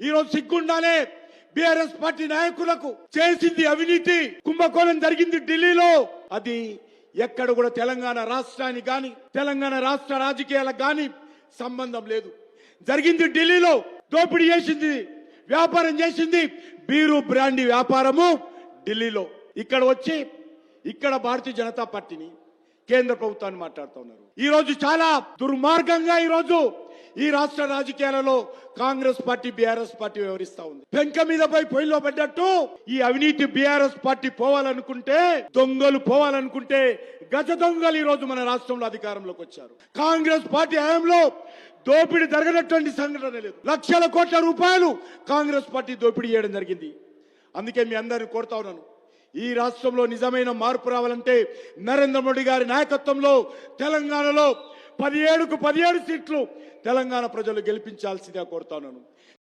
ఈరోజు సిగ్గుండాలే BRS party నాయకులకు చేసింది అవినీతి. కుంభకోణం జరిగింది ఢిల్లీలో. అది ఎక్కడ కూడా తెలంగాణ రాష్ట్రానికి గాని తెలంగాణ రాష్ట్ర రాజకీయాలకు గాని సంబంధం లేదు. జరిగింది ఢిల్లీలో. దోపిడీ చేసింది వ్యాపారం చేసింది బీరు బ్రాండి వ్యాపారము ఢిల్లీలో. ఇక్కడ వచ్చి ఇక్కడ భారతీయ జనతా పార్టీని కేంద్ర ప్రభుత్వాన్ని మాట్లాడుతున్నారు. ఈ రోజు చాలా దుర్మార్గంగా ఈరోజు ఈ రాష్ట్ర రాజకీయాలలో కాంగ్రెస్ పార్టీ బీఆర్ఎస్ పార్టీ వ్యవహరిస్తా ఉంది. పెంక మీద పోయి పొయ్యిలో పడ్డట్టు ఈ అవినీతి బీఆర్ఎస్ పార్టీ పోవాలనుకుంటే దొంగలు పోవాలనుకుంటే గజ దొంగలు ఈ రోజు మన రాష్ట్రంలో అధికారంలోకి వచ్చారు. కాంగ్రెస్ పార్టీ హయాంలో దోపిడీ జరగనటువంటి సంఘటన లేదు. లక్షల కోట్ల రూపాయలు కాంగ్రెస్ పార్టీ దోపిడీ చేయడం జరిగింది. అందుకే మీ అందరిని కోరుతా ఉన్నాను. ఈ రాష్ట్రంలో నిజమైన మార్పు రావాలంటే నరేంద్ర మోడీ గారి నాయకత్వంలో తెలంగాణలో పదిహేడుకు పదిహేడు సీట్లు తెలంగాణ ప్రజలు గెలిపించాల్సిందిగా కోరుతాను